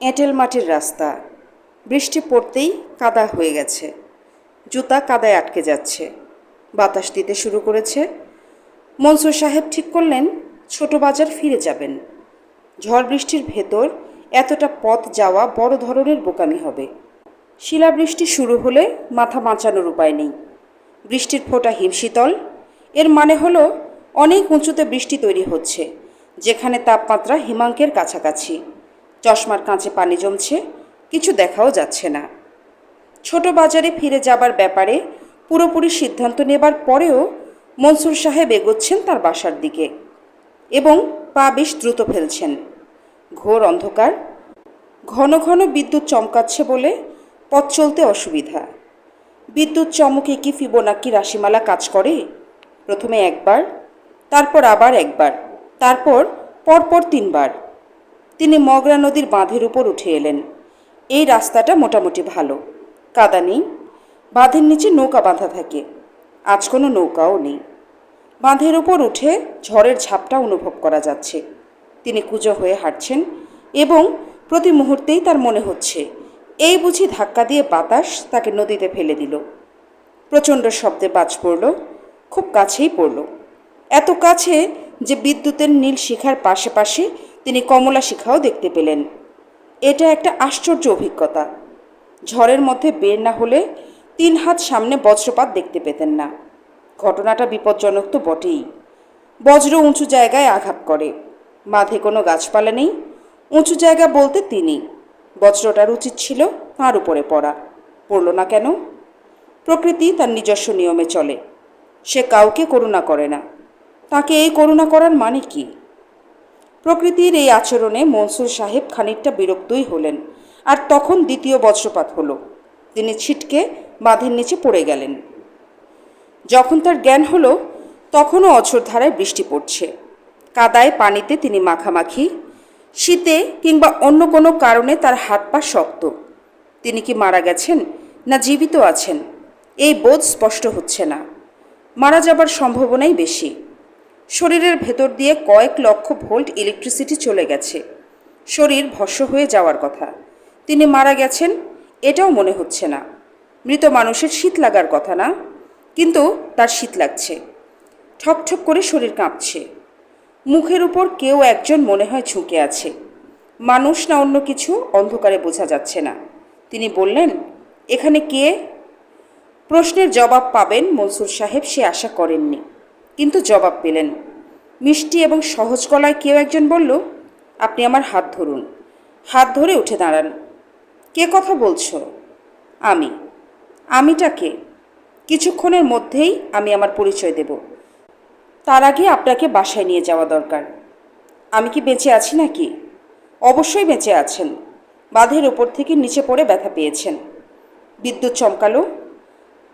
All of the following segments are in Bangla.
এঁটেল মাটির রাস্তা। বৃষ্টি পড়তেই কাদা হয়ে গেছে। জুতা কাদায় আটকে যাচ্ছে। বাতাস দিতে শুরু করেছে। মনসুর সাহেব ঠিক করলেন, ছোট বাজার ফিরে যাবেন। ঝড় বৃষ্টির ভেতর এতটা পথ যাওয়া বড় ধরনের বোকামি হবে। শিলাবৃষ্টি শুরু হলে মাথা বাঁচানোর উপায় নেই। বৃষ্টির ফোঁটা হিমশীতল। এর মানে হলো অনেক উঁচুতে বৃষ্টি তৈরি হচ্ছে, যেখানে তাপমাত্রা হিমাঙ্কের কাছাকাছি। চশমার কাঁচে পানি জমছে, কিছু দেখাও যাচ্ছে না। ছোট বাজারে ফিরে যাবার ব্যাপারে পুরোপুরি সিদ্ধান্ত নেবার পরেও মনসুর সাহেব এগোচ্ছেন তার বাসার দিকে এবং পা বেশ দ্রুত ফেলছেন। ঘোর অন্ধকার, ঘন ঘন বিদ্যুৎ চমকাচ্ছে বলে পথ চলতে অসুবিধা। বিদ্যুৎ চমকে কি ফিবোনাক্কি রাশিমালা কাজ করে? প্রথমে একবার, তারপর আবার একবার, তারপর পরপর তিনবার। তিনি মগরা নদীর বাঁধের উপর উঠে এলেন। এই রাস্তাটা মোটামুটি ভালো। কাদা নেই। বাঁধের নিচে নৌকা বাঁধা থাকে। আজ কোনো নৌকাও নেই। বাঁধের উপর উঠে ঝড়ের ঝাপটা অনুভব করা যাচ্ছে। তিনি কুজো হয়ে হাঁটছেন এবং প্রতি মুহূর্তেই তার মনে হচ্ছে, এই বুঝি ধাক্কা দিয়ে বাতাস তাকে নদীতে ফেলে দিল। প্রচণ্ড শব্দে বাজ পড়ল, খুব কাছেই পড়ল। এত কাছে যে বিদ্যুতের নীল শিখার পাশে পাশে তিনি কমলা শিখাও দেখতে পেলেন। এটা একটা আশ্চর্য অভিজ্ঞতা। ঝড়ের মধ্যে বের না হলে তিন হাত সামনে বজ্রপাত দেখতে পেতেন না। ঘটনাটা বিপজ্জনক তো বটেই। বজ্র উঁচু জায়গায় আঘাত করে। মাঝে কোনো গাছপালা নেই। উঁচু জায়গা বলতে তিনি। বজ্রটার উচিত ছিল তাঁর উপরে পড়া। পড়ল না কেন? প্রকৃতি তার নিজস্ব নিয়মে চলে। সে কাউকে করুণা করে না। তাকে এই করুণা করার মানে কি? প্রকৃতির এই আচরণে মনসুর সাহেব খানিকটা বিরক্তই হলেন আর তখন দ্বিতীয় বজ্রপাত হলো। তিনি ছিটকে বাঁধের নিচে পড়ে গেলেন। যখন তার জ্ঞান হলো, তখনও অঝোর ধারায় বৃষ্টি পড়ছে। কাদায় পানিতে তিনি মাখামাখি, শীতে কিংবা অন্য কোনো কারণে তার হাত পা শক্ত। তিনি কি মারা গেছেন না জীবিত আছেন? এই বোধ স্পষ্ট হচ্ছে না। মারা যাবার সম্ভাবনাই বেশি। শরীরের ভেতর দিয়ে কয়েক লক্ষ ভোল্ট ইলেকট্রিসিটি চলে গেছে। শরীর ভস্য হয়ে যাওয়ার কথা। তিনি মারা গেছেন, এটাও মনে হচ্ছে না। মৃত মানুষের শীত লাগার কথা না, কিন্তু তার শীত লাগছে। ঠকঠক করে শরীর কাঁপছে। মুখের উপর কেউ একজন মনে হয় ঝুঁকে আছে। মানুষ না অন্য কিছু অন্ধকারে বোঝা যাচ্ছে না। তিনি বললেন, এখানে কে? প্রশ্নের জবাব পাবেন মনসুর সাহেব, সে আশা করেননি। কিন্তু জবাব পেলেন। মিষ্টি এবং সহজ গলায় কেউ একজন বলল, আপনি আমার হাত ধরুন। হাত ধরে উঠে দাঁড়ান। কে কথা বলছো? আমি। আমিটা কে? কিছুক্ষণের মধ্যেই আমি আমার পরিচয় দেব। তার আগে আপনাকে বাসায় নিয়ে যাওয়া দরকার। আমি কি বেঁচে আছি নাকি? অবশ্যই বেঁচে আছেন। বাঁধের ওপর থেকে নিচে পড়ে ব্যথা পেয়েছেন। বিদ্যুৎ চমকালো?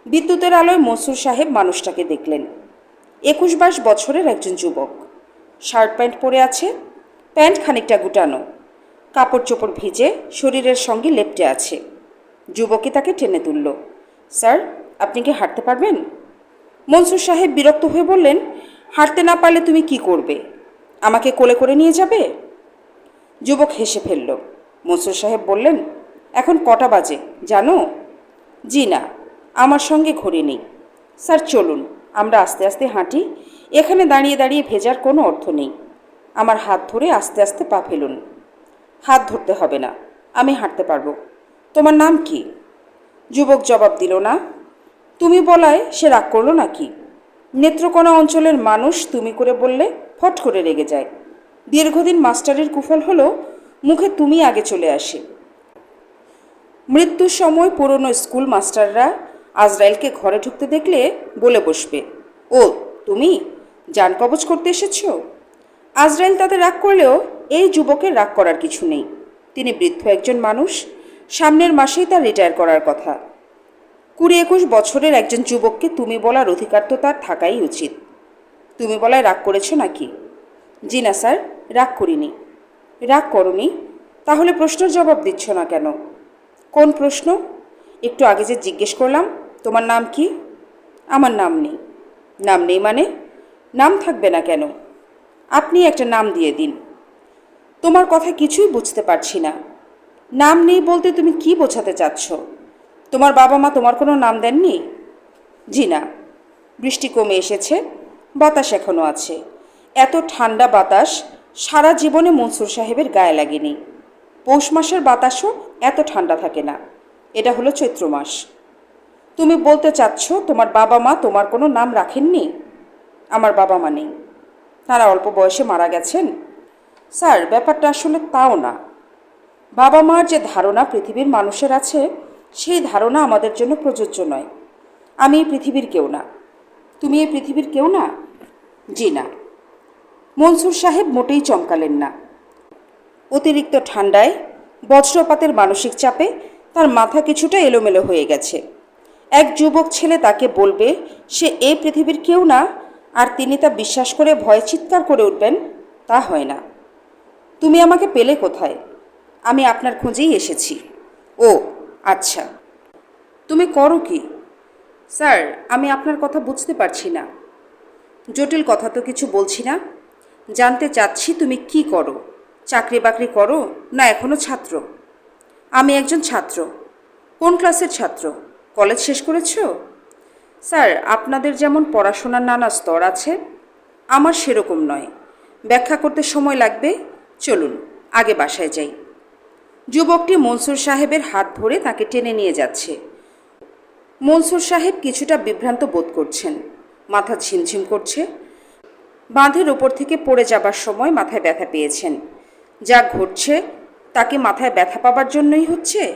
বিদ্যুতের আলোয় মসুর সাহেব মানুষটাকে দেখলেন। একুশ বাইশ বছরের একজন যুবক। শার্ট প্যান্ট পরে আছে, প্যান্ট খানিকটা গুটানো। কাপড় চোপড় ভিজে শরীরের সঙ্গে লেপটে আছে। যুবকই তাকে টেনে তুলল। স্যার, আপনি কি হাঁটতে পারবেন? মনসুর সাহেব বিরক্ত হয়ে বললেন, হাঁটতে না পারলে তুমি কি করবে? আমাকে কোলে করে নিয়ে যাবে? যুবক হেসে ফেলল। মনসুর সাহেব বললেন, এখন কটা বাজে, জানো? জি না, আমার সঙ্গে ঘড়ি নেই। স্যার, চলুন। আমরা আস্তে আস্তে হাঁটি। এখানে দাঁড়িয়ে দাঁড়িয়ে ভেজার কোনো অর্থ নেই। আমার হাত ধরে আস্তে আস্তে পা ফেলুন। হাত ধরতে হবে না। আমি হাঁটতে পারব। তোমার নাম কি? যুবক জবাব দিল না। তুমি বলায় সে রাগ করল নাকি? নেত্রকোনা অঞ্চলের মানুষ তুমি করে বললে ফট করে রেগে যায়। দীর্ঘদিন মাস্টারের কুফল হলো, মুখে তুমি আগে চলে আসে। মৃত্যুর সময় পুরনো স্কুল মাস্টাররা আজরাইলকে ঘরে ঢুকতে দেখলে বলে বসবে, ও, তুমি? যান কবচ করতে এসেছ? আজরাইল তাদের রাগ করলেও এই যুবকের রাগ করার কিছু নেই। তিনি বৃদ্ধ একজন মানুষ, সামনের মাসেই তার রিটায়ার করার কথা। কুড়ি একুশ বছরের একজন যুবককে তুমি বলার অধিকার তো তার থাকাই উচিত। তুমি বলায় রাগ করেছ নাকি? জি না, স্যার, রাগ করিনি। রাগ করনি? তাহলে প্রশ্নের জবাব দিচ্ছ না কেন? কোন প্রশ্ন? একটু আগে যে জিজ্ঞেস করলাম তোমার নাম কি? আমার নাম নেই। নাম নেই মানে নাম থাকবে না কেন? আপনি একটা নাম দিয়ে দিন। তোমার কথা কিছুই বুঝতে পারছি না। নাম নেই বলতে তুমি কি বোঝাতে চাচ্ছ? তোমার বাবা মা তোমার কোনো নাম দেননি? জি না। বৃষ্টি কমে এসেছে, বাতাস এখনও আছে। এত ঠান্ডা বাতাস সারা জীবনে মনসুর সাহেবের গায়ে লাগেনি। পৌষ মাসের বাতাসও এত ঠান্ডা থাকে না। এটা হলো চৈত্র মাস। তুমি বলতে চাচ্ছ তোমার বাবা মা তোমার কোনো নাম রাখেননি? আমার বাবা মা নেই। তারা অল্প বয়সে মারা গেছেন। স্যার, ব্যাপারটা আসলে তাও না। বাবা মার যে ধারণা পৃথিবীর মানুষের আছে, সেই ধারণা আমাদের জন্য প্রযোজ্য নয়। আমি এই পৃথিবীর কেউ না। তুমি এই পৃথিবীর কেউ না? জি না। মনসুর সাহেব মোটেই চমকালেন না। অতিরিক্ত ঠান্ডায়, বজ্রপাতের মানসিক চাপে তার মাথা কিছুটা এলোমেলো হয়ে গেছে। এক যুবক ছেলে তাকে বলবে, সে এই পৃথিবীর কেউ না, আর তিনি তা বিশ্বাস করে ভয়ে চিৎকার করে উঠবেন, তা হয় না। তুমি আমাকে পেলে কোথায়? আমি আপনার খোঁজেই এসেছি। ও আচ্ছা। তুমি করো কি? স্যার, আমি আপনার কথা বুঝতে পারছি না। জটিল কথা তো কিছু বলছি না। জানতে চাচ্ছি তুমি কি করো? চাকরি বাকরি করো না এখনও ছাত্র? আমি একজন ছাত্র। কোন ক্লাসের ছাত্র? কলেজ শেষ করেছ? স্যার, আপনাদের যেমন পড়াশোনার নানা স্তর আছে, আমার সেরকম নয়। ব্যাখ্যা করতে সময় লাগবে? চলুন, আগে বাসায় যাই। যুবকটি মনসুর সাহেবের হাত ধরে তাকে টেনে নিয়ে যাচ্ছে। মনসুর সাহেব কিছুটা বিভ্রান্ত বোধ করছেন। মাথা ঝিমঝিম করছে। বাঁধের ওপর থেকে পড়ে যাবার সময় মাথায় ব্যথা পেয়েছেন। যা ঘটছে, তাকে মাথায় ব্যথা পাবার জন্যই হচ্ছে?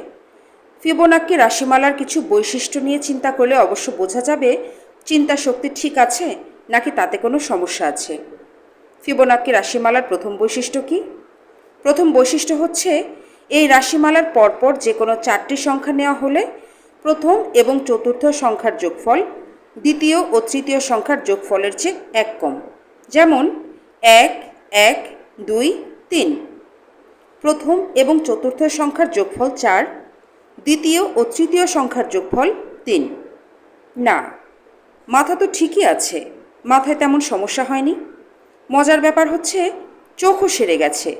ফিবোনাক্কি রাশিমালার কিছু বৈশিষ্ট্য নিয়ে চিন্তা করলে অবশ্য বোঝা যাবে চিন্তা শক্তি ঠিক আছে নাকি তাতে কোনো সমস্যা আছে। ফিবোনাক্কি রাশিমালার প্রথম বৈশিষ্ট্য কি? প্রথম বৈশিষ্ট্য হচ্ছে এই রাশিমালার পরপর যে কোনো চারটি সংখ্যা নেওয়া হলে প্রথম এবং চতুর্থ সংখ্যার যোগফল, দ্বিতীয় ও তৃতীয় সংখ্যার যোগফলের চেয়ে এক কম। যেমন এক এক, দুই, তিন। প্রথম এবং চতুর্থ সংখ্যার যোগফল চার দ্বিতীয় ও তৃতীয় সংখ্যার যোগফল তিন। না, মাথা তো ঠিকই আছে, মাথায় তেমন সমস্যা হয়নি। মজার ব্যাপার হচ্ছে, চোখও সেরে গেছে,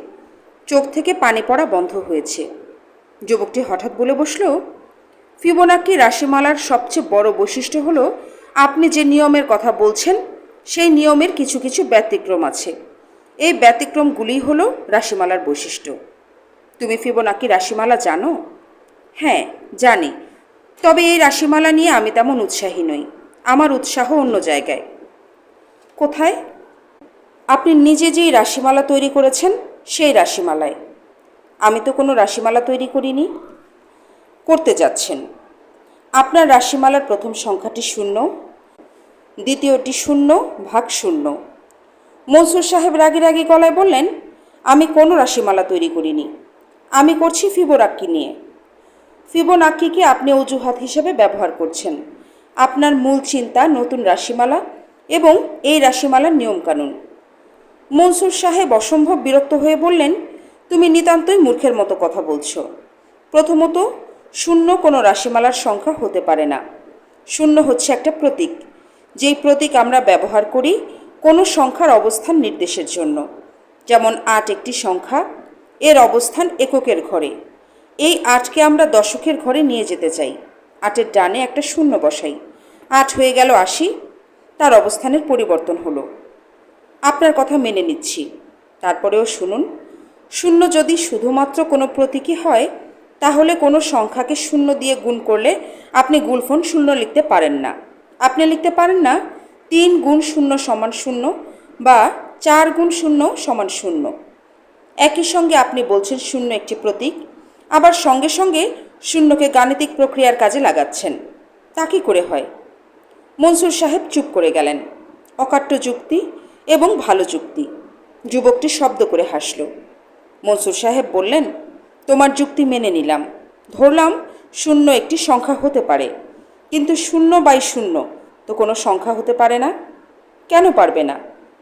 চোখ থেকে পানি পড়া বন্ধ হয়েছে। যুবকটি হঠাৎ বলে বসল, ফিবোনাক্কি রাশিমালার সবচেয়ে বড় বৈশিষ্ট্য হলো, আপনি যে নিয়মের কথা বলছেন, সেই নিয়মের কিছু কিছু ব্যতিক্রম আছে। এই ব্যতিক্রমগুলি হলো রাশিমালার বৈশিষ্ট্য। তুমি ফিবোনাক্কি রাশিমালা জানো? হ্যাঁ জানি। তবে এই রাশিমালা নিয়ে আমি তেমন উৎসাহী নই। আমার উৎসাহ অন্য জায়গায়। কোথায়? আপনি নিজে যেই রাশিমালা তৈরি করেছেন, সেই রাশিমালায়। আমি তো কোনো রাশিমালা তৈরি করিনি। করতে যাচ্ছেন। আপনার রাশিমালার প্রথম সংখ্যাটি শূন্য, দ্বিতীয়টি শূন্য, ভাগ শূন্য। মনসুর সাহেব রাগি রাগি গলায় বললেন, আমি কোনো রাশিমালা তৈরি করিনি। আমি করছি ফিবোরাক্কি নিয়ে। ফিবোনাক্কিকে আপনি অজুহাত হিসেবে ব্যবহার করছেন। আপনার মূল চিন্তা নতুন রাশিমালা এবং এই রাশিমালার নিয়মকানুন। মনসুর সাহেব অসম্ভব বিরক্ত হয়ে বললেন, তুমি নিতান্তই মূর্খের মতো কথা বলছো। প্রথমত, শূন্য কোনো রাশিমালার সংখ্যা হতে পারে না। শূন্য হচ্ছে একটা প্রতীক। যেই প্রতীক আমরা ব্যবহার করি কোনো সংখ্যার অবস্থান নির্দেশের জন্য। যেমন আট একটি সংখ্যা, এর অবস্থান এককের ঘরে। এই আটকে আমরা দশকের ঘরে নিয়ে যেতে চাই। আটের ডানে একটা শূন্য বসাই। আট হয়ে গেল আশি। তার অবস্থানের পরিবর্তন হলো। আপনার কথা মেনে নিচ্ছি। তারপরেও শুনুন। শূন্য যদি শুধুমাত্র কোনো প্রতীকী হয়, তাহলে কোনো সংখ্যাকে শূন্য দিয়ে গুণ করলে আপনি গুলফন শূন্য লিখতে পারেন না। আপনি লিখতে পারেন না, তিন গুণ শূন্য সমান শূন্য বা চার গুণ শূন্য সমান শূন্য। একই সঙ্গে আপনি বলছেন শূন্য একটি প্রতীক। আবার সঙ্গে সঙ্গে শূন্যকে গাণিতিক প্রক্রিয়ার কাজে লাগাচ্ছেন। তা কী করে হয়? মনসুর সাহেব চুপ করে গেলেন। অকাট্য যুক্তি এবং ভালো যুক্তি। যুবকটি শব্দ করে হাসল। মনসুর সাহেব বললেন, তোমার যুক্তি মেনে নিলাম। ধরলাম শূন্য একটি সংখ্যা হতে পারে। কিন্তু শূন্য বাই শূন্য তো কোনো সংখ্যা হতে পারে না। কেন পারবে না?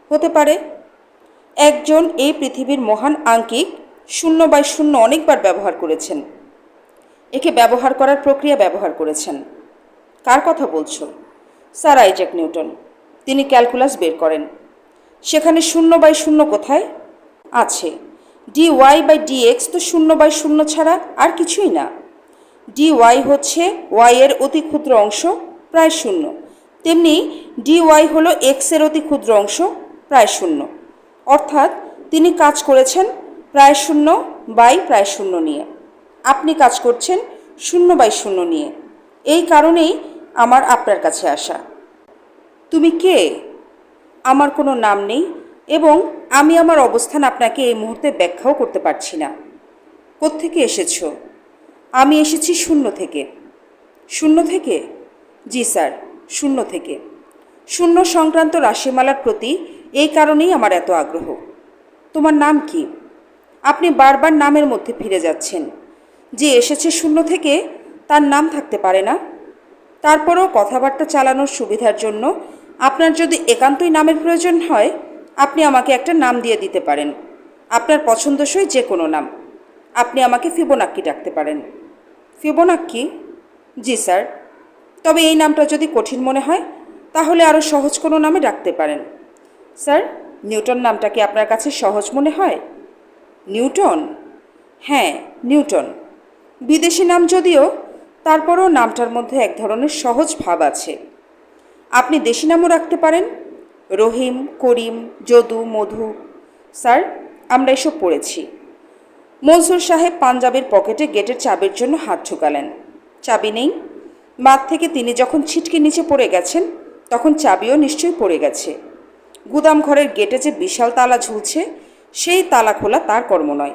হতে পারে। একজন এই পৃথিবীর মহান আঙ্কিক শূন্য বাই শূন্য অনেকবার ব্যবহার করেছেন। একে ব্যবহার করার প্রক্রিয়া ব্যবহার করেছেন। কার কথা বলছো? Sir Isaac Newton. তিনি ক্যালকুলাস বের করেন। সেখানে শূন্য বাই শূন্য কোথায়? আছে। D Y by D X তো শূন্য বাই শূন্য ছাড়া আর কিছুই না। ডি ওয়াই হচ্ছে ওয়াই এর অতি ক্ষুদ্র অংশ, প্রায় শূন্য। তেমনি ডি ওয়াই হলো এক্সের অতি ক্ষুদ্র অংশ, প্রায় শূন্য। অর্থাৎ তিনি কাজ করেছেন প্রায় শূন্য বাই প্রায় শূন্য নিয়ে। আপনি কাজ করছেন শূন্য বাই শূন্য নিয়ে। এই কারণেই আমার আপনার কাছে আসা। তুমি কে? আমার কোনো নাম নেই এবং আমি আমার অবস্থান আপনাকে এই মুহূর্তে ব্যাখ্যাও করতে পারছি না। কোত্থেকে এসেছ? আমি এসেছি শূন্য থেকে। শূন্য থেকে? জি স্যার, শূন্য থেকে। শূন্য সংক্রান্ত রাশিমালার প্রতি এই কারণেই আমার এত আগ্রহ। তোমার নাম কি? আপনি বারবার নামের মধ্যে ফিরে যাচ্ছেন। যে এসেছে শূন্য থেকে, তার নাম থাকতে পারে না। তারপরেও কথাবার্তা চালানোর সুবিধার জন্য আপনার যদি একান্তই নামের প্রয়োজন হয়, আপনি আমাকে একটা নাম দিয়ে দিতে পারেন। আপনার পছন্দসই যে কোনো নাম। আপনি আমাকে ফিবোনাক্কি ডাকতে পারেন। ফিবোনাক্কি? জি, স্যার। তবে এই নামটা যদি কঠিন মনে হয়, তাহলে আরও সহজ কোনো নামে ডাকতে পারেন। স্যার, নিউটন নামটা কি আপনার কাছে সহজ মনে হয়? নিউটন? হ্যাঁ নিউটন। বিদেশি নাম যদিও, তারপরও নামটার মধ্যে এক ধরনের সহজ ভাব আছে। আপনি দেশি নামও রাখতে পারেন। রহিম, করিম, যদু, মধু। স্যার, আমরা এসব পড়েছি। মনসুর সাহেব পাঞ্জাবের পকেটে গেটের চাবির জন্য হাত ঢুকালেন। চাবি নেই। মাঠ থেকে তিনি যখন ছিটকে নিচে পড়ে গেছেন, তখন চাবিও নিশ্চয়ই পড়ে গেছে। গুদাম ঘরের গেটে যে বিশাল তালা ঝুলছে সেই তালা খোলা তার কর্ম নয়।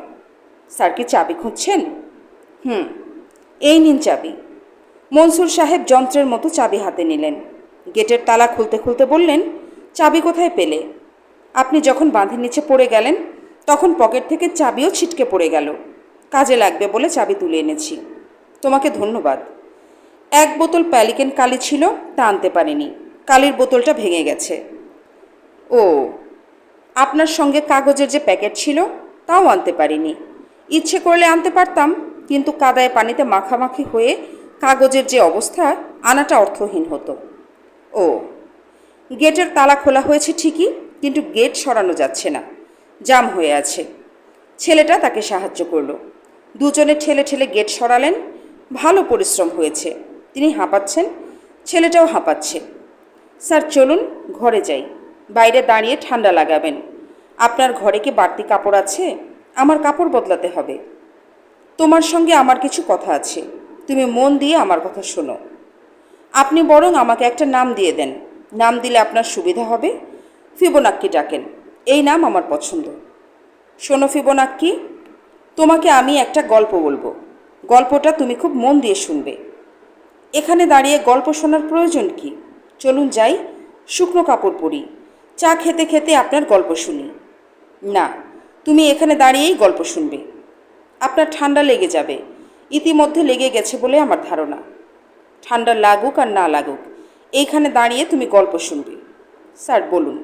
স্যার কি চাবি খুঁজছেন? হুম, এই নিন চাবি। মনসুর সাহেব যন্ত্রের মতো চাবি হাতে নিলেন। গেটের তালা খুলতে খুলতে বললেন, চাবি কোথায় পেলে? আপনি যখন বাঁধের নিচে পড়ে গেলেন, তখন পকেট থেকে চাবিও ছিটকে পড়ে গেল। কাজে লাগবে বলে চাবি তুলে এনেছি। তোমাকে ধন্যবাদ। এক বোতল প্যালিকেন কালি ছিল, তা আনতে পারিনি। কালির বোতলটা ভেঙে গেছে। ও আপনার সঙ্গে কাগজের যে প্যাকেট ছিল, তাও আনতে পারিনি। ইচ্ছে করলে আনতে পারতাম, কিন্তু কাদায় পানিতে মাখামাখি হয়ে কাগজের যে অবস্থা, আনাটা অর্থহীন হতো। ও, গেটের তালা খোলা হয়েছে ঠিকই, কিন্তু গেট সরানো যাচ্ছে না। জাম হয়ে আছে। ছেলেটা তাকে সাহায্য করল। দুজনে ঠেলে ঠেলে গেট সরালেন। ভালো পরিশ্রম হয়েছে। তিনি হাঁপাচ্ছেন, ছেলেটাও হাঁপাচ্ছে। স্যার, চলুন, ঘরে যাই। বাইরে দাঁড়িয়ে ঠান্ডা লাগাবেন। আপনার ঘরে কি বাড়তি কাপড় আছে? আমার কাপড় বদলাতে হবে। তোমার সঙ্গে আমার কিছু কথা আছে। তুমি মন দিয়ে আমার কথা শোনো। আপনি বরং আমাকে একটা নাম দিয়ে দেন। নাম দিলে আপনার সুবিধা হবে। ফিবোনাক্কি ডাকেন। এই নাম আমার পছন্দ। শোনো ফিবোনাক্কি, তোমাকে আমি একটা গল্প বলব। গল্পটা তুমি খুব মন দিয়ে শুনবে। এখানে দাঁড়িয়ে গল্প শোনার প্রয়োজন কি? চলুন যাই, শুকনো কাপড় পরি। চা খেতে খেতে আপনার গল্প শুনি। না, তুমি এখানে দাঁড়িয়েই গল্প শুনবে। আপনার ঠান্ডা লেগে যাবে। ইতিমধ্যে লেগে গেছে বলে আমার ধারণা। ঠান্ডা লাগুক আর না লাগুক, এইখানে দাঁড়িয়ে তুমি গল্প শুনবে। স্যার, বলুন।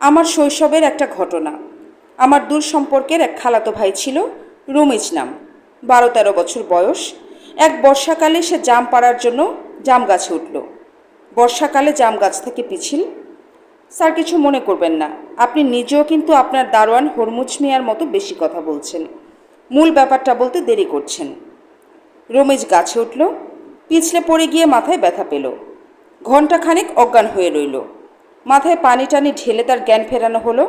আমার শৈশবের একটা ঘটনা। আমার দূর সম্পর্কের এক খালাতো ভাই ছিল রমেজ নাম। বারো তেরো বছর বয়স। এক বর্ষাকালে সে জাম পাড়ার জন্য জাম গাছে উঠল। বর্ষাকালে জাম গাছ থেকে পিছিল। স্যার, কিছু মনে করবেন না। আপনি নিজেও কিন্তু আপনার দারোয়ান হরমুজ মিয়ার মতো বেশি কথা বলছেন। মূল ব্যাপারটা বলতে দেরি করছেন। রমেশ গাছে উঠল, পিছলে পড়ে গিয়ে মাথায় ব্যথা পেল। ঘণ্টাখানেক অজ্ঞান হয়ে রইল। মাথায় পানি টানি ঢেলে তার জ্ঞান ফেরানো হলো।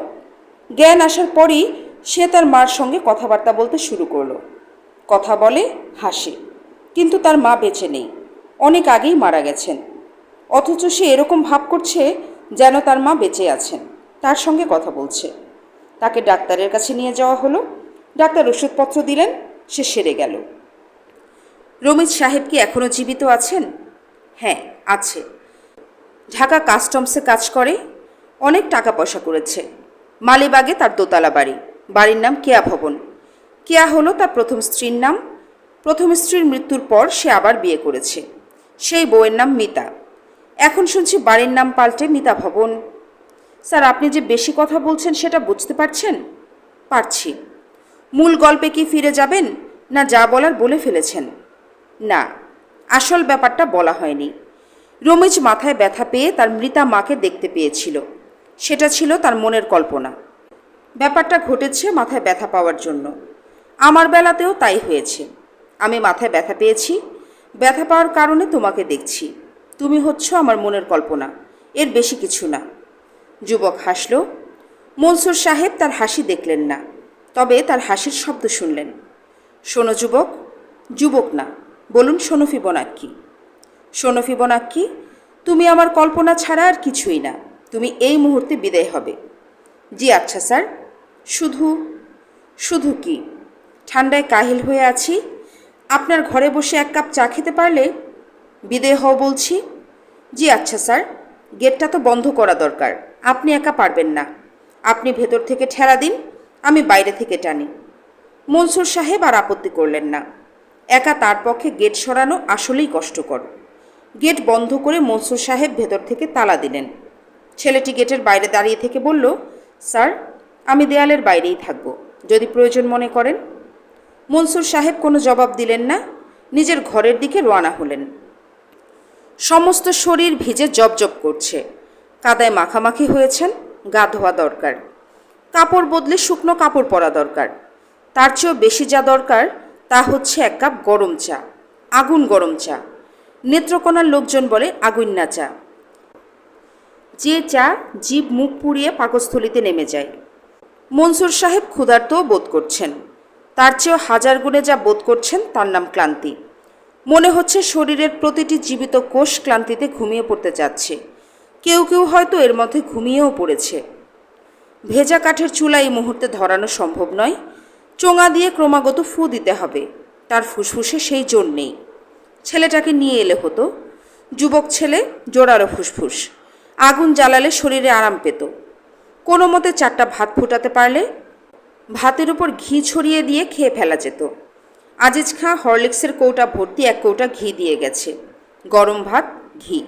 জ্ঞান আসার পরই সে তার মার সঙ্গে কথাবার্তা বলতে শুরু করল। কথা বলে, হাসে। কিন্তু তার মা বেঁচে নেই। অনেক আগেই মারা গেছেন। অথচ সে এরকম ভাব করছে যেন তার মা বেঁচে আছেন। তার সঙ্গে কথা বলছে। তাকে ডাক্তারের কাছে নিয়ে যাওয়া হলো। ডাক্তার ওষুধপত্র দিলেন, সে সেরে গেল। রমিত সাহেব কি এখনও জীবিত আছেন? হ্যাঁ আছে। ঢাকা কাস্টমসে কাজ করে, অনেক টাকা পয়সা করেছে। মালিবাগে তার দোতলা বাড়ি। বাড়ির নাম কেয়া ভবন। কেয়া হলো তার প্রথম স্ত্রীর নাম। প্রথম স্ত্রীর মৃত্যুর পর সে আবার বিয়ে করেছে। সেই বউয়ের নাম মিতা। এখন শুনছি বাড়ির নাম পাল্টে মিতা ভবন। স্যার, আপনি যে বেশি কথা বলছেন সেটা বুঝতে পারছেন? পারছি। মূল গল্পে কি ফিরে যাবেন? না যা বলার বলে ফেলেছেন? না, আসল ব্যাপারটা বলা হয়নি। রমেশ মাথায় ব্যথা পেয়ে তার মৃতা মাকে দেখতে পেয়েছিল। সেটা ছিল তার মনের কল্পনা। ব্যাপারটা ঘটেছে মাথায় ব্যথা পাওয়ার জন্য। আমার বেলাতেও তাই হয়েছে। আমি মাথায় ব্যথা পেয়েছি। ব্যথা পাওয়ার কারণে তোমাকে দেখছি। তুমি হচ্ছ আমার মনের কল্পনা, এর বেশি কিছু না। যুবক হাসল, মনসুর সাহেব তার হাসি দেখলেন না, তবে তার হাসির শব্দ শুনলেন। শোনো যুবক যুবক না, বলুন শোনো ফিবোনাক্কি। শোনো ফিবোনাক্কি, তুমি আমার কল্পনা ছাড়া আর কিছুই না, তুমি এই মুহূর্তে বিদায় হবে। জি আচ্ছা স্যার, শুধু শুধু কি? ঠান্ডায় কাহিল হয়ে আছি, আপনার ঘরে বসে এক কাপ চা খেতে পারলে? বিদেয় হও বলছি। জি আচ্ছা স্যার, গেটটা তো বন্ধ করা দরকার, আপনি একা পারবেন না। আপনি ভেতর থেকে ঠেলা দিন, আমি বাইরে থেকে টানি। মনসুর সাহেব আর আপত্তি করলেন না। একা তার পক্ষে গেট সরানো আসলেই কষ্টকর। গেট বন্ধ করে মনসুর সাহেব ভেতর থেকে তালা দিলেন। ছেলেটি গেটের বাইরে দাঁড়িয়ে থেকে বলল, স্যার, আমি দেয়ালের বাইরেই থাকব, যদি প্রয়োজন মনে করেন। মনসুর সাহেব কোনো জবাব দিলেন না, নিজের ঘরের দিকে রওনা হলেন। সমস্ত শরীর ভিজে জবজব করছে। কাদায় মাখামাখি হয়েছেন, গা ধোয়া দরকার। কাপড় বদলে শুকনো কাপড় পরা দরকার। তার চেয়েও বেশি যা দরকার, তা হচ্ছে এক কাপ গরম চা। আগুন গরম চা। নেত্রকোনার লোকজন বলে আগুন্না চা। যে চা জীব মুখ পুড়িয়ে পাকস্থলিতে নেমে যায়। মনসুর সাহেব ক্ষুধার্তও বোধ করছেন। তার চেয়েও হাজার গুণে যা বোধ করছেন, তার নাম ক্লান্তি। মনে হচ্ছে শরীরের প্রতিটি জীবিত কোষ ক্লান্তিতে ঘুমিয়ে পড়তে যাচ্ছে। কেউ কেউ হয়তো এর মধ্যে ঘুমিয়েও পড়েছে। ভেজা কাঠের চুলা এই মুহূর্তে ধরানো সম্ভব নয়। চোঙা দিয়ে ক্রমাগত ফু দিতে হবে। তার ফুসফুসে সেই জোর নেই। ছেলেটাকে নিয়ে এলে হতো। যুবক ছেলে, জোরালো ফুসফুস। আগুন জ্বালালে শরীরে আরাম পেত। কোনো মতে চারটা ভাত ফুটাতে পারলে ভাতের উপর ঘি ছড়িয়ে দিয়ে খেয়ে ফেলা যেত। আজিজ খাঁ হরলিক্সের কৌটা ভর্তি এক কৌটা ঘি দিয়ে গেছে। গরম ভাত, ঘি।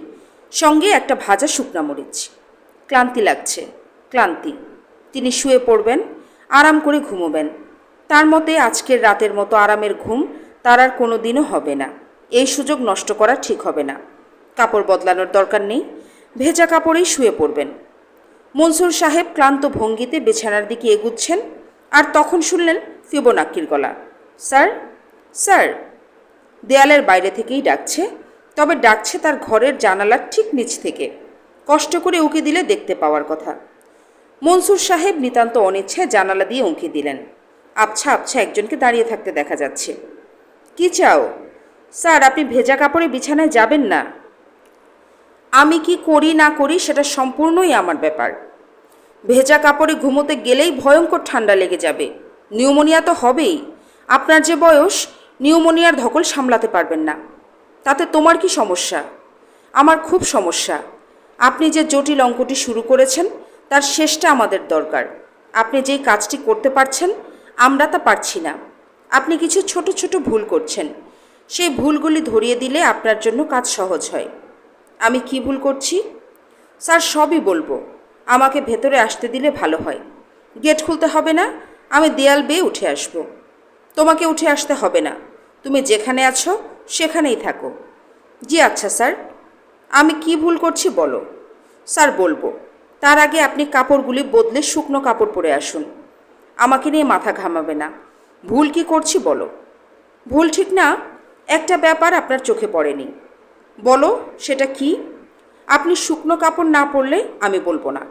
সঙ্গে একটা ভাজা শুকনা মরিচ। ক্লান্তি লাগছে, ক্লান্তি। তিনি শুয়ে পড়বেন, আরাম করে ঘুমোবেন। তার মতে আজকের রাতের মতো আরামের ঘুম তার আর কোনো দিনও হবে না। এই সুযোগ নষ্ট করা ঠিক হবে না। কাপড় বদলানোর দরকার নেই। ভেজা কাপড়েই শুয়ে পড়বেন। মনসুর সাহেব ক্লান্ত ভঙ্গিতে বিছানার দিকে এগুচ্ছেন আর তখন শুনলেন ফিবোনাক্কির গলা। স্যার স্যার, দেয়ালের বাইরে থেকেই ডাকছে, তবে ডাকছে তার ঘরের জানালার ঠিক নিচ থেকে। কষ্ট করে উঁকি দিলে দেখতে পাওয়ার কথা। মনসুর সাহেব নিতান্ত অনিচ্ছায় জানালা দিয়ে উঁকি দিলেন। আবছা আবছা একজনকে দাঁড়িয়ে থাকতে দেখা যাচ্ছে। কি চাও? স্যার, আপনি ভেজা কাপড়ে বিছানায় যাবেন না। আমি কি করি না করি সেটা সম্পূর্ণই আমার ব্যাপার। ভেজা কাপড়ে ঘুমোতে গেলেই ভয়ঙ্কর ঠান্ডা লেগে যাবে। নিউমোনিয়া তো হবেই। আপনার যে বয়স নিউমোনিয়ার ধকল সামলাতে পারবেন না। তাতে তোমার কি সমস্যা? আমার খুব সমস্যা। আপনি যে জটিল অঙ্কটি শুরু করেছেন, তার শেষটা আমাদের দরকার। আপনি যেই কাজটি করতে পারছেন, আমরা তা পারছি না। আপনি কিছু ছোট ছোট ভুল করছেন। সেই ভুলগুলি ধরিয়ে দিলে আপনার জন্য কাজ সহজ হয়। আমি কি ভুল করছি? স্যার, সবই বলব। আমাকে ভেতরে আসতে দিলে ভালো হয়। গেট খুলতে হবে না, আমি দেয়াল বেয়ে উঠে আসব। তোমাকে উঠে আসতে হবে না। তুমি যেখানে আছো, সেখানেই থাকো। জি আচ্ছা স্যার। আমি কি ভুল করছি বলো। স্যার, বলব। তার আগে আপনি কাপড়গুলি বদলে শুকনো কাপড় পরে আসুন। আমাকে নিয়ে মাথা ঘামাবে না। ভুল কি করছি বলো। ভুল ঠিক না, একটা ব্যাপার আপনার চোখে পড়েনি। বলো, সেটা কি? আপনি শুকনো কাপড় না পরলে আমি বলব না।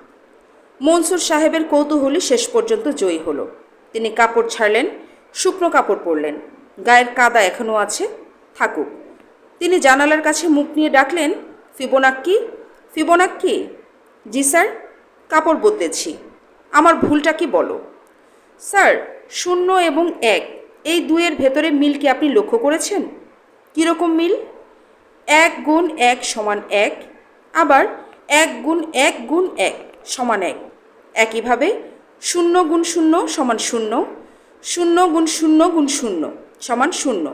মনসুর সাহেবের কৌতূহলী শেষ পর্যন্ত জয়ী হলো। তিনি কাপড় ছাড়লেন, শুকনো কাপড় পরলেন। গায়ের কাদা এখনও আছে, থাকুক। তিনি জানালার কাছে মুখ নিয়ে ডাকলেন ফিবোনাক্কি ফিবোনাক্কি জি স্যার, কাপড় বদলেছি। আমার ভুলটা কি বলো? স্যার, শূন্য এবং এক, এই দুয়ের ভেতরে মিল কি আপনি লক্ষ্য করেছেন? কীরকম মিল? এক গুণ এক সমান এক, আবার এক গুণ এক গুণ এক সমান এক। একইভাবে, শূন্য গুণ শূন্য সমান শূন্য শূন্য গুণ শূন্য গুণ শূন্য। সমান শূন্য।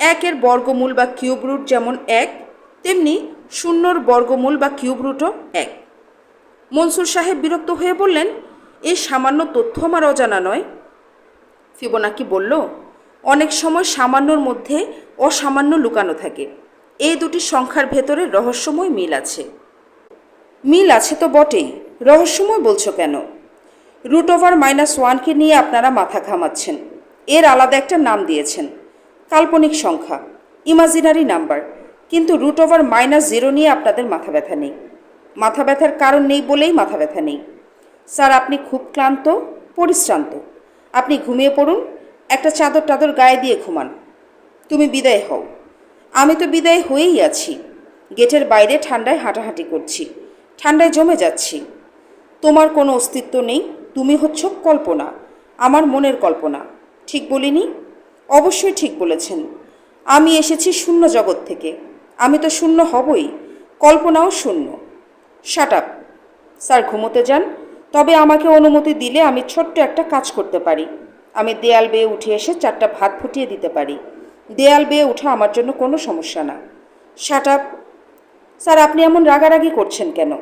একের বর্গমূল বা কিউব রুট যেমন এক, তেমনি শূন্যর বর্গমূল বা কিউব রুটও এক। মনসুর সাহেব বিরক্ত হয়ে বললেন এই সামান্য তথ্য আমার অজানা নয়। ফিবোনাকি বলল, অনেক সময় সামান্যর মধ্যে অসামান্য লুকানো থাকে। এই দুটি সংখ্যার ভেতরে রহস্যময় মিল আছে। মিল আছে তো বটেই, রহস্যময় বলছো কেন? রুট ওভার মাইনাস ওয়ানকে নিয়ে আপনারা মাথা ঘামাচ্ছেন। এর আলাদা একটা নাম দিয়েছেন। কাল্পনিক সংখ্যা, ইমাজিনারি নাম্বার। কিন্তু রুট ওভার মাইনাস জিরো নিয়ে আপনাদের মাথা ব্যথা নেই। মাথা ব্যথার কারণ নেই বলেই মাথা ব্যথা নেই। স্যার, আপনি খুব ক্লান্ত, পরিশ্রান্ত। আপনি ঘুমিয়ে পড়ুন, একটা চাদর টাদর গায়ে দিয়ে ঘুমান। তুমি বিদায় হও। আমি তো বিদায় হয়েই আছি। গেটের বাইরে ঠান্ডায় হাঁটাহাঁটি করছি। ঠান্ডায় জমে যাচ্ছি। তোমার কোনো অস্তিত্ব নেই। তুমি হচ্ছ কল্পনা, আমার মনের কল্পনা। ঠিক বলিনি? অবশ্যই ঠিক বলেছেন। আমি এসেছি শূন্য জগৎ থেকে। আমি তো শূন্য হবই, কল্পনাও শূন্য। শাট আপ স্যার, ঘুমোতে যান। তবে আমাকে অনুমতি দিলে আমি ছোট্ট একটা কাজ করতে পারি। আমি দেয়াল বেয়ে উঠে এসে চারটা ভাত ফুটিয়ে দিতে পারি। দেয়াল বেয়ে ওঠা আমার জন্য কোনো সমস্যা না। শাট আপ স্যার, আপনি এমন রাগারাগি করছেন কেন?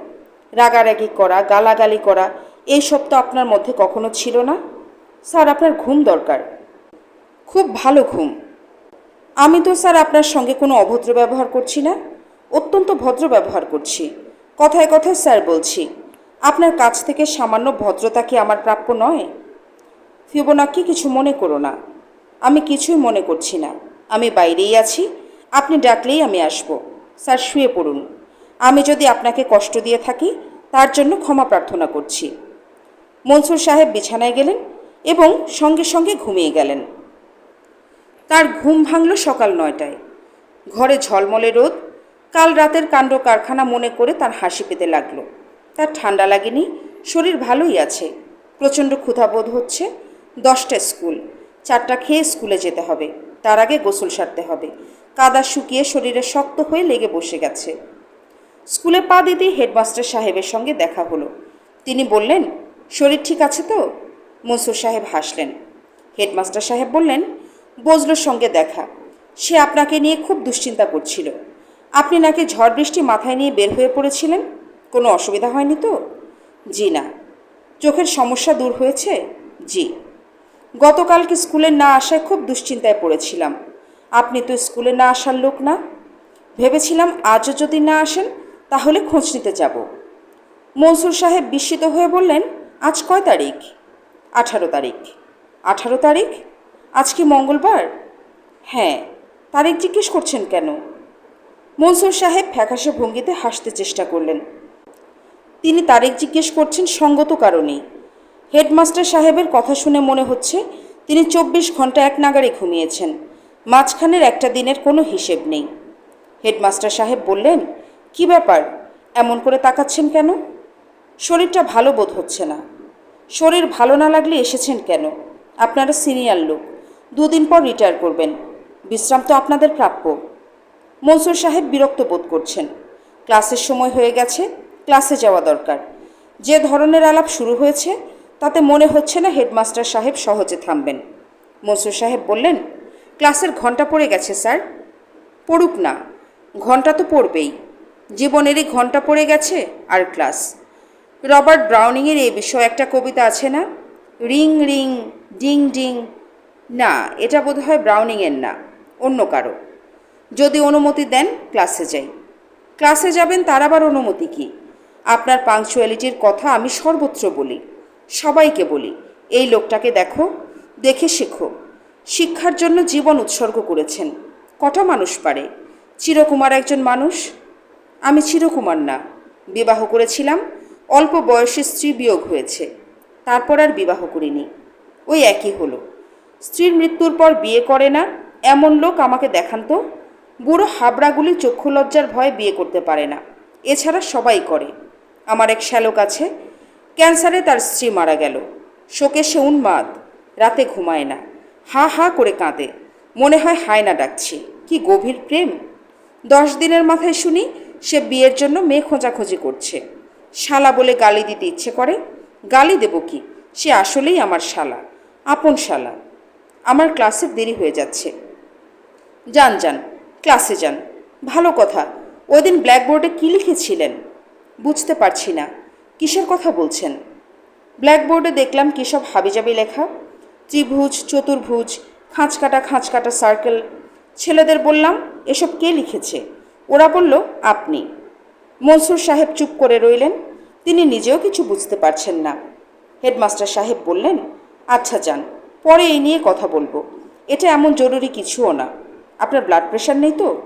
রাগারাগি করা, গালাগালি করা এই সব তো আপনার মধ্যে কখনো ছিল না? স্যার, আপনার ঘুম দরকার। খুব ভালো ঘুম। আমি তো স্যার আপনার সঙ্গে কোনো অভদ্র ব্যবহার করছি না, অত্যন্ত ভদ্র ব্যবহার করছি। কথায় কথায় স্যার বলছি, আপনার কাছ থেকে সামান্য ভদ্রতা কি আমার প্রাপ্য নয়? ফিবোনাকি কিছু মনে করো না। আমি কিছুই মনে করছি না। আমি বাইরেই আছি, আপনি ডাকলেই আমি আসব। স্যার, শুয়ে পড়ুন। আমি যদি আপনাকে কষ্ট দিয়ে থাকি, তার জন্য ক্ষমা প্রার্থনা করছি। মনসুর সাহেব বিছানায় গেলেন এবং সঙ্গে সঙ্গে ঘুমিয়ে গেলেন। তার ঘুম ভাঙল সকাল নয়টায়। ঘরে ঝলমলে রোদ, কাল রাতের কাণ্ড কারখানা মনে করে তার হাসি পেতে লাগল। তার ঠান্ডা লাগেনি, শরীর ভালোই আছে, প্রচণ্ড ক্ষুধাবোধ হচ্ছে দশটা স্কুল, চারটা খেয়ে স্কুলে যেতে হবে, তার আগে গোসল সারতে হবে, কাদা শুকিয়ে শরীরে শক্ত হয়ে লেগে বসে গেছে। স্কুলে পা দিতেই হেডমাস্টার সাহেবের সঙ্গে দেখা হলো। তিনি বললেন, শরীর ঠিক আছে তো? মনসুর সাহেব হাসলেন। হেডমাস্টার সাহেব বললেন বজলুর সঙ্গে দেখা। সে আপনাকে নিয়ে খুব দুশ্চিন্তা করছিল। আপনি নাকি ঝড় বৃষ্টি মাথায় নিয়ে বের হয়ে পড়েছিলেন? কোনো অসুবিধা হয়নি তো? জি না। চোখের সমস্যা দূর হয়েছে? জি। গতকালকে স্কুলে না আসায় খুব দুশ্চিন্তায় পড়েছিলাম। আপনি তো স্কুলে না আসার লোক না। ভেবেছিলাম আজও যদি না আসেন, তাহলে খোঁজ নিতে যাব। মনসুর সাহেব বিস্মিত হয়ে বললেন, আজ কয় তারিখ? আঠারো তারিখ। আঠারো তারিখ? আজ কি মঙ্গলবার? হ্যাঁ তারিখ জিজ্ঞেস করছেন কেন? মনসুর সাহেব ফ্যাকাশে ভঙ্গিতে হাসতে চেষ্টা করলেন। তিনি তারিখ জিজ্ঞেস করছেন সঙ্গত কারণেই হেডমাস্টার সাহেবের কথা শুনে মনে হচ্ছে তিনি চব্বিশ ঘণ্টা এক নাগারে ঘুমিয়েছেন। মাঝখানের একটা দিনের কোনো হিসেব নেই। হেডমাস্টার সাহেব বললেন, কি ব্যাপার? এমন করে তাকাচ্ছেন কেন? শরীরটা ভালো বোধ হচ্ছে না। শরীর ভালো না লাগলে এসেছেন কেন? আপনারা সিনিয়র লোক। দুদিন পর রিটায়ার করবেন। বিশ্রাম তো আপনাদের প্রাপ্য। মনসুর সাহেব বিরক্ত বোধ করছেন। ক্লাসের সময় হয়ে গেছে, ক্লাসে যাওয়া দরকার। যে ধরনের আলাপ শুরু হয়েছে, তাতে মনে হচ্ছে না হেডমাস্টার সাহেব সহজে থামবেন। মনসুর সাহেব বললেন, ক্লাসের ঘণ্টা পড়ে গেছে, স্যার। পড়ুক না, ঘণ্টা তো পড়বেই। জীবনেরই ঘণ্টা পড়ে গেছে আর ক্লাস। রবার্ট ব্রাউনিংয়ের এই বিষয়ে একটা কবিতা আছে না? রিং রিং, ডিং ডিং না, এটা বোধহয় ব্রাউনিংয়ের না, অন্য কারও। যদি অনুমতি দেন, ক্লাসে যাই। ক্লাসে যাবেন, তার আবার অনুমতি কি? আপনার পাংচুয়ালিটির কথা আমি সর্বত্র বলি, সবাইকে বলি। এই লোকটাকে দেখো, দেখে শেখো। শিক্ষার জন্য জীবন উৎসর্গ করেছেন। কটা মানুষ পারে? চিরকুমার একজন মানুষ? আমি চিরকুমার না। বিবাহ করেছিলাম, অল্প বয়সে স্ত্রী বিয়োগ হয়েছে। তারপর আর বিবাহ করিনি। ওই একই হলো। স্ত্রীর মৃত্যুর পর বিয়ে করে না, এমন লোক আমাকে দেখান তো। বুড়ো হাবড়াগুলি চক্ষু লজ্জার ভয়ে বিয়ে করতে পারে না। এছাড়া সবাই করে। আমার এক শ্যালক আছে, ক্যান্সারে তার স্ত্রী মারা গেল। শোকে সে উন্মাদ, রাতে ঘুমায় না। হা হা করে কাঁদে। মনে হয়, হায় না ডাকছি। কি গভীর প্রেম। দশ দিনের মাথায় শুনি, সে বিয়ের জন্য মেয়ে খোঁজাখোঁজি করছে। শালা বলে গালি দিতে ইচ্ছে করে। গালি দেব কি? সে আসলেই আমার শালা। আপন শালা। আমার ক্লাসের দেরি হয়ে যাচ্ছে। যান যান, ক্লাসে যান। ভালো কথা ওই দিন ব্ল্যাকবোর্ডে কী লিখেছিলেন? বুঝতে পারছি না। কিসের কথা বলছেন? ব্ল্যাকবোর্ডে দেখলাম কী সব হাবিজাবি লেখা। ত্রিভুজ, চতুর্ভুজ, খাঁচকাটা খাঁচকাটা সার্কেল। ছেলেদের বললাম, এসব কে লিখেছে? ওরা বলল, আপনি। মনসুর সাহেব চুপ করে রইলেন। তিনি নিজেও কিছু বুঝতে পারছেন না। হেডমাস্টার সাহেব বললেন আচ্ছা যান। পরে এই নিয়ে কথা বলব। এটা এমন জরুরি কিছুও না। আপনার ব্লাড প্রেশার নেই তো?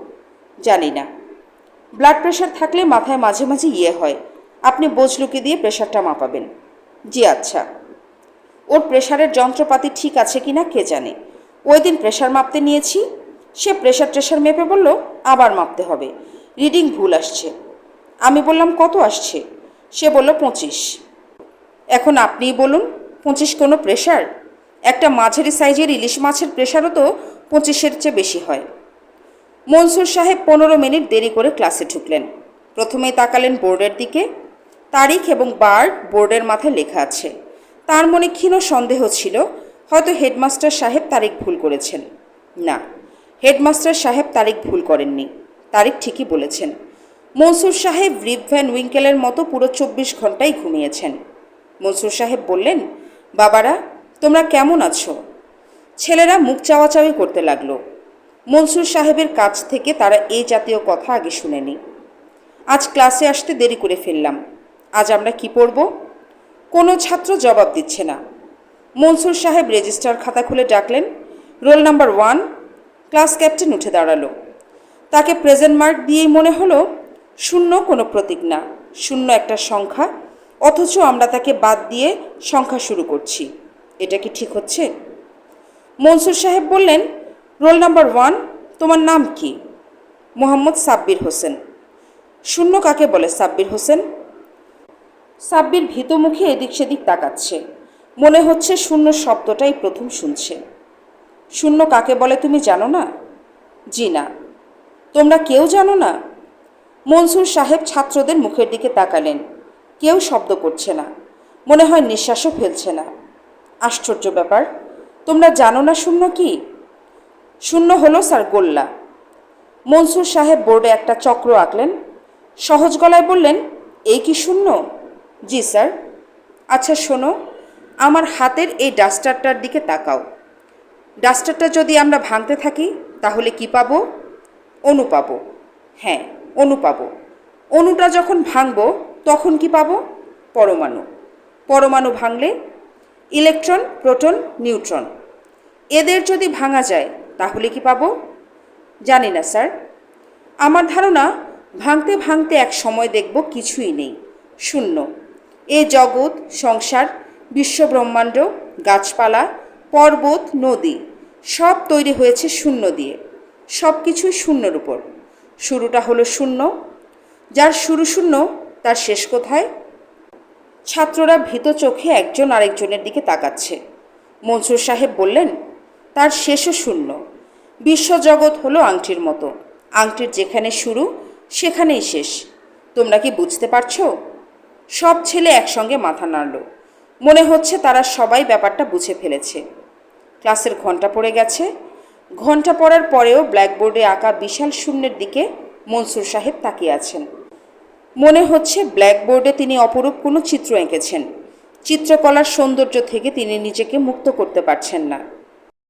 জানি না। ব্লাড প্রেশার থাকলে মাথায় মাঝে মাঝে ইয়ে হয়। আপনি বোঝ লুকে দিয়ে প্রেশারটা মাপাবেন। জি আচ্ছা। ওর প্রেশারের যন্ত্রপাতি ঠিক আছে কি না কে জানে? ওই দিন প্রেশার মাপতে নিয়েছি। সে প্রেশার ট্রেশার মেপে বলল, আবার মাপতে হবে। রিডিং ভুল আসছে। আমি বললাম, কত আসছে? সে বলল, পঁচিশ। এখন আপনিই বলুন, পঁচিশ কোনো প্রেশার একটা মাঝারি সাইজের ইলিশ মাছের প্রেশারও তো পঁচিশের চেয়ে বেশি হয়। মনসুর সাহেব পনেরো মিনিট দেরি করে ক্লাসে ঢুকলেন। প্রথমেই তাকালেন বোর্ডের দিকে। তারিখ এবং বার বোর্ডের মাথায় লেখা আছে। তার মনে ক্ষীণ সন্দেহ ছিল, হয়তো হেডমাস্টার সাহেব তারিখ ভুল করেছেন। না, হেডমাস্টার সাহেব তারিখ ভুল করেননি। তারিখ ঠিকই বলেছেন। মনসুর সাহেব রিপ ভ্যান উইঙ্কেলের মতো পুরো চব্বিশ ঘন্টাই ঘুমিয়েছেন। মনসুর সাহেব বললেন, বাবারা তোমরা কেমন আছো? ছেলেরা মুখ চাওয়াচাওয়ি করতে লাগল। মনসুর সাহেবের কাছ থেকে তারা এই জাতীয় কথা আগে শুনেনি। আজ ক্লাসে আসতে দেরি করে ফেললাম। আজ আমরা কি পড়ব? কোনো ছাত্র জবাব দিচ্ছে না। মনসুর সাহেব রেজিস্টার খাতা খুলে ডাকলেন। Roll number one, class captain উঠে দাঁড়াল। তাকে প্রেজেন্ট মার্ক দিয়েই মনে হলো, শূন্য কোনো প্রতীক না, শূন্য একটা সংখ্যা, অথচ আমরা তাকে বাদ দিয়ে সংখ্যা শুরু করছি। এটা কি ঠিক হচ্ছে? মনসুর সাহেব বললেন রোল নাম্বার ওয়ান তোমার নাম কি? মোহাম্মদ সাব্বির হোসেন। শূন্য কাকে বলে সাব্বির হোসেন? সাব্বির ভীত মুখে এদিক সেদিক তাকাচ্ছে। মনে হচ্ছে শূন্য শব্দটাই প্রথম শুনছে। শূন্য কাকে বলে তুমি জানো না? জি না। তোমরা কেউ জানো না? মনসুর সাহেব ছাত্রদের মুখের দিকে তাকালেন। কেউ শব্দ করছে না। মনে হয় নিঃশ্বাসও ফেলছে না। আশ্চর্য ব্যাপার। তোমরা জানো না শূন্য কি? শূন্য হলো স্যার গোল্লা। মনসুর সাহেব বোর্ডে একটা চক্র আঁকলেন। সহজ গলায় বললেন এই কি শূন্য? জি, স্যার। আচ্ছা শোনো, আমার হাতের এই ডাস্টারটার দিকে তাকাও। ডাস্টারটা যদি আমরা ভাঙতে থাকি, তাহলে কি পাবো? অনু পাবো। হ্যাঁ অনু পাবো। অনুটা যখন ভাঙবো, তখন কি পাবো? পরমাণু। পরমাণু ভাঙলে ইলেকট্রন, প্রোটন, নিউট্রন। এদের যদি ভাঙা যায়, তাহলে কি পাবো? জানি না, স্যার। আমার ধারণা, ভাঙতে ভাঙতে এক সময় দেখব কিছুই নেই। শূন্য। এ জগৎ, সংসার, বিশ্বব্রহ্মাণ্ড, গাছপালা, পর্বত, নদী, সব তৈরি হয়েছে শূন্য দিয়ে। সব কিছুই শূন্যর উপর। শুরুটা হলো শূন্য। যার শুরু শূন্য, তার শেষ কোথায়? ছাত্ররা ভীত চোখে একজন আরেকজনের দিকে তাকাচ্ছে। মনসুর সাহেব বললেন, তার শেষও শূন্য। বিশ্বজগৎ হলো আংটির মতো। আংটির যেখানে শুরু, সেখানেই শেষ। তোমরা কি বুঝতে পারছ? সব ছেলে একসঙ্গে মাথা নাড়ল। মনে হচ্ছে তারা সবাই ব্যাপারটা বুঝে ফেলেছে। ক্লাসের ঘণ্টা পড়ে গেছে। ঘণ্টা পড়ার পরেও ব্ল্যাকবোর্ডে আঁকা বিশাল শূন্যের দিকে মনসুর সাহেব তাকিয়ে আছেন। মনে হচ্ছে ব্ল্যাকবোর্ডে তিনি অপরূপ কোনো চিত্র এঁকেছেন। চিত্রকলার সৌন্দর্য থেকে তিনি নিজেকে মুক্ত করতে পারছেন না।